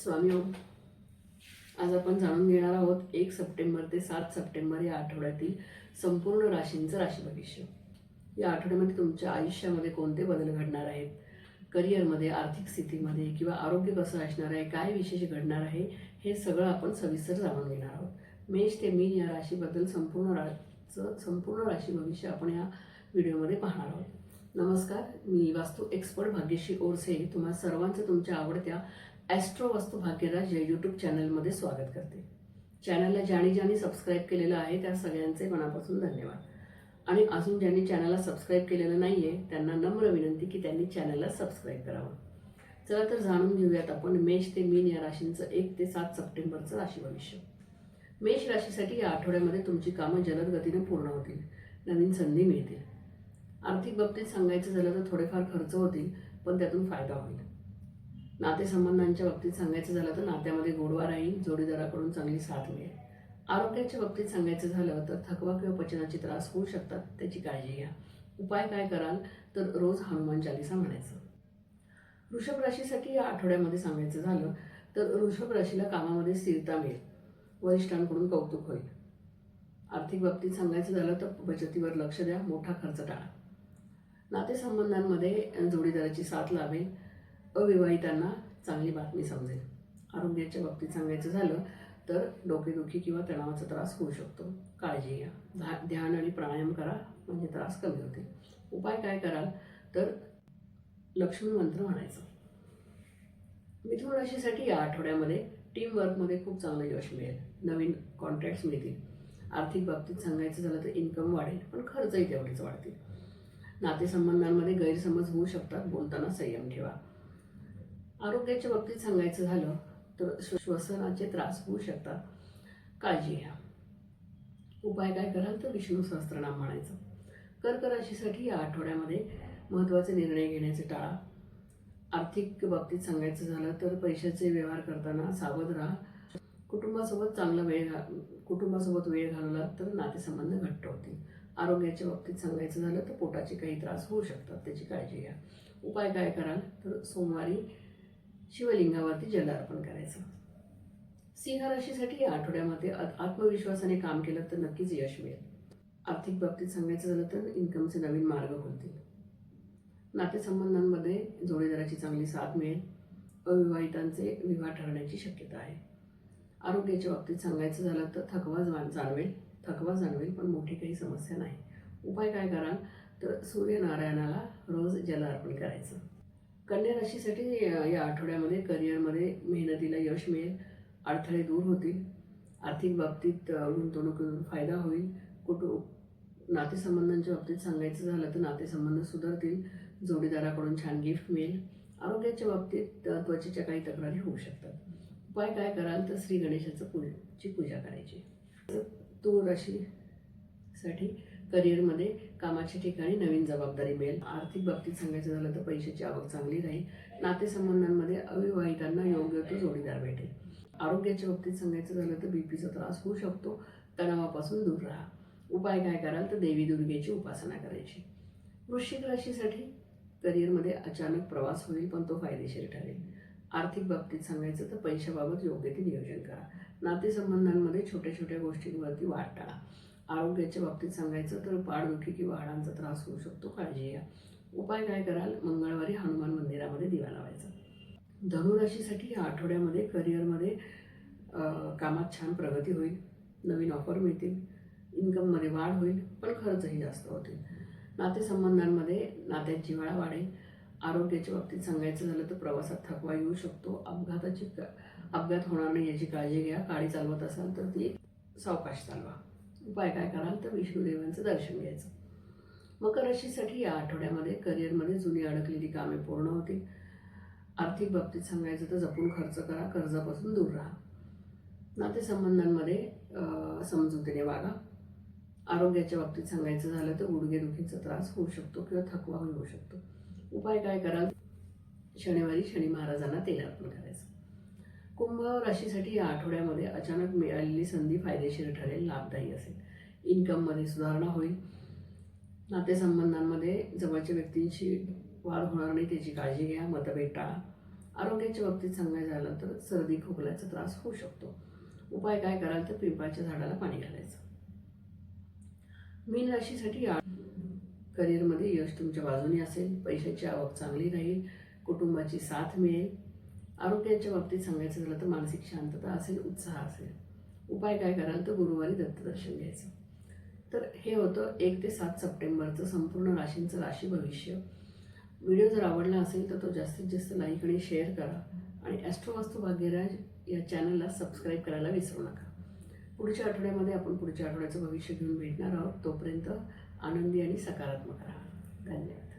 स्वामी ओम आज आपण जाणून घेणार आहोत एक सप्टेंबर ते सात सप्टेंबर या आठवड्यातील संपूर्ण राशींचं राशी भविष्य या आठवड्यामध्ये तुमच्या आयुष्यामध्ये कोणते बदल घडणार आहेत? करिअरमध्ये आर्थिक स्थितीमध्ये किंवा आरोग्य कसं असणार आहे? काय विशेष घडणार आहे? हे सगळं आपण सविस्तर जाणून घेणार आहोत. मेष ते मीन या राशीबद्दल संपूर्ण राचं संपूर्ण राशी भविष्य आपण या व्हिडिओमध्ये पाहणार आहोत. नमस्कार मी वास्तू एक्सपर्ट भाग्यश्री ओरसे. तुम्हा सर्वांचं तुमच्या आवडत्या ॲस्ट्रो वस्तू भाग्यराज या यूट्यूब चॅनलमध्ये स्वागत करते. चॅनलला ज्याने ज्याने सबस्क्राईब केलेलं आहे त्या सगळ्यांचे मनापासून धन्यवाद. आणि अजून ज्यांनी चॅनलला सबस्क्राईब केलेलं नाही आहे त्यांना नम्र विनंती की त्यांनी चॅनलला सबस्क्राईब करावं. चला तर जाणून घेऊयात आपण मेष ते मीन या राशींचं एक ते सात सप्टेंबरचं राशी भविष्य मेष राशीसाठी या आठवड्यामध्ये तुमची कामं जलद गतीने पूर्ण होतील. नवीन संधी मिळतील. आर्थिक बाबतीत सांगायचं झालं तर थोडेफार खर्च होतील पण त्यातून फायदा होईल. नातेसंबंधांच्या बाबतीत सांगायचं झालं तर नात्यामध्ये गोडवा राहील जोडीदाराकडून चांगली साथ मिळेल. आरोग्याच्या बाबतीत सांगायचं झालं तर थकवा किंवा पचनाचे त्रास होऊ शकतात त्याची काळजी घ्या. उपाय काय कराल? तर रोज हनुमान चालिसा म्हणायचं. वृषभ राशीसाठी या आठवड्यामध्ये सांगायचं झालं तर वृषभ राशीला कामामध्ये स्थिरता मिळेल. वरिष्ठांकडून कौतुक होईल. आर्थिक बाबतीत सांगायचं झालं तर बचतीवर लक्ष द्या मोठा खर्च टाळा. नातेसंबंधांमध्ये जोडीदाराची साथ लावेल अविवाहितांना चांगली बातमी समजेल. आरोग्याच्या बाबतीत सांगायचं झालं तर डोकेदुखी किंवा तणावाचा त्रास होऊ शकतो. काळजी घ्या. धा- ध्यान आणि प्राणायाम करा म्हणजे त्रास कमी होतील उपाय काय कराल? तर लक्ष्मी मंत्र म्हणायचं. मिथुन राशीसाठी या आठवड्यामध्ये टीम वर्कमध्ये खूप चांगलं यश मिळेल. नवीन कॉन्ट्रॅक्ट्स मिळतील. आर्थिक बाबतीत सांगायचं झालं तर इन्कम वाढेल पण खर्चही तेवढेच वाढतील. नातेसंबंधांमध्ये गैरसमज होऊ शकतात. बोलताना संयम ठेवा. आरोग्याच्या बाबतीत सांगायचं झालं तर श्वसनाचे त्रास होऊ शकतात. काळजी घ्या. उपाय काय कराल तर विष्णू सहस्त्रनाम म्हणायचं. कर्कराशीसाठी या आठवड्यामध्ये महत्त्वाचे निर्णय घेण्याचे टाळा. आर्थिक बाबतीत सांगायचं झालं तर पैशाचे व्यवहार करताना सावध राहा. कुटुंबासोबत चांगला वेळ घा कुटुंबासोबत वेळ घालवला तर नातेसंबंध घट्ट होतील. आरोग्याच्या बाबतीत सांगायचं झालं तर पोटाचे काही त्रास होऊ शकतात त्याची काळजी घ्या. उपाय काय कराल तर सोमवारी शिवलिंगावरती जल अर्पण करायचं. सिंह राशीसाठी या आठवड्यामध्ये आत्मविश्वासाने काम केलं तर नक्कीच यश मिळेल. आर्थिक बाबतीत सांगायचं झालं तर इन्कमचे नवीन मार्ग खुलतील नातेसंबंधांमध्ये जोडीदाराची चांगली साथ मिळेल. अविवाहितांचे विवाह ठरण्याची शक्यता आहे. आरोग्याच्या बाबतीत सांगायचं झालं तर थकवा जा- जाणवेल थकवा जाणवेल पण मोठी काही समस्या नाही. उपाय काय कराल? तर सूर्यनारायणाला रोज जल अर्पण करायचं. कन्या राशीसाठी या आठवड्यामध्ये करिअरमध्ये मेहनतीला यश मिळेल अडथळे दूर होतील आर्थिक बाबतीत गुंतवणुकीतून फायदा होईल. कुटुंब नातेसंबंधांच्या बाबतीत सांगायचं झालं तर नातेसंबंध सुधारतील जोडीदाराकडून छान गिफ्ट मिळेल. आरोग्याच्या बाबतीत त्वचेच्या काही तक्रारी होऊ शकतात. उपाय काय कराल तर श्री गणेशाचं पूजेची पूजा करायची. तूळ राशीसाठी करिअरमध्ये कामाच्या ठिकाणी नवीन जबाबदारी मिळेल. आर्थिक बाबतीत सांगायचं झालं तर पैशाची आवक चांगली राहील. नातेसंबंधांमध्ये अविवाहितांना योग्य तो जोडीदार भेटेल. आरोग्याच्या बाबतीत सांगायचं झालं तर बीपीचा त्रास होऊ शकतो. तणावापासून दूर राहा. उपाय काय कराल तर देवी दुर्गेची उपासना करायची. वृश्चिक राशीसाठी करिअरमध्ये अचानक प्रवास होईल पण तो फायदेशीर ठरेल. आर्थिक बाबतीत सांगायचं तर पैशाबाबत योग्य ते नियोजन करा. नातेसंबंधांमध्ये छोट्या छोट्या गोष्टींवरती वाढ टाळा. आरोग्याच्या बाबतीत सांगायचं तर पाठदुखी किंवा हाडांचा त्रास होऊ शकतो काळजी घ्या. उपाय काय कराल? मंगळवारी हनुमान मंदिरामध्ये दिवा लावायचा. धनुराशीसाठी या आठवड्यामध्ये करिअरमध्ये कामात छान प्रगती होईल. नवीन ऑफर मिळतील. इन्कममध्ये वाढ होईल पण खर्चही जास्त होतील. नातेसंबंधांमध्ये नात्यात जिव्हाळा वाढेल. आरोग्याच्या बाबतीत सांगायचं झालं तर प्रवासात थकवा येऊ शकतो. अपघाताची अपघात होणार नाही याची काळजी घ्या. गाडी चालवत असाल तर ती सावकाश चालवा. उपाय काय कराल तर विष्णुदेवांचं दर्शन घ्यायचं. मकर राशीसाठी या आठवड्यामध्ये करिअरमध्ये जुनी अडकलेली कामे पूर्ण होतील. आर्थिक बाबतीत सांगायचं तर जपून खर्च करा कर्जापासून दूर राहा. नातेसंबंधांमध्ये समजुतीने वागा. आरोग्याच्या बाबतीत सांगायचं झालं तर गुडघेदुखीचा त्रास होऊ शकतो किंवा थकवा होऊ शकतो. उपाय काय कराल? शनिवारी शनी महाराजांना तेल अर्पण करायचं. कुंभ राशीसाठी या आठवड्यामध्ये अचानक मिळालेली संधी फायदेशीर ठरेल लाभदायी असेल. इन्कममध्ये सुधारणा होईल. नातेसंबंधांमध्ये जवळच्या व्यक्तींशी वाद होणार नाही त्याची काळजी घ्या मतभेद टाळा. आरोग्याच्या बाबतीत सांगायचं झालं तर सर्दी खोकल्याचा त्रास होऊ शकतो. उपाय काय कराल तर पिंपळाच्या झाडाला पाणी घालायचं. मीन राशीसाठी करिअरमध्ये यश तुमच्या बाजूने असेल. पैशाची आवक चांगली राहील. कुटुंबाची साथ मिळेल. आरोग्याच्या बाबतीत सांगायचं झालं तर मानसिक शांतता असेल उत्साह असेल. उपाय काय कराल तर गुरुवारी दत्तदर्शन घ्यायचं. तर हे होतं एक ते सात सप्टेंबरचं संपूर्ण राशींचं राशी भविष्य. व्हिडिओ जर आवडला असेल तर तो जास्तीत जास्त लाईक आणि शेअर करा. आणि ॲस्ट्रोवास्तू भाग्यराज या चॅनलला सबस्क्राईब करायला विसरू नका. पुढच्या आठवड्यामध्ये आपण पुढच्या आठवड्याचं भविष्य घेऊन भेटणार आहोत. तोपर्यंत आनंदी आणि सकारात्मक राहा. धन्यवाद.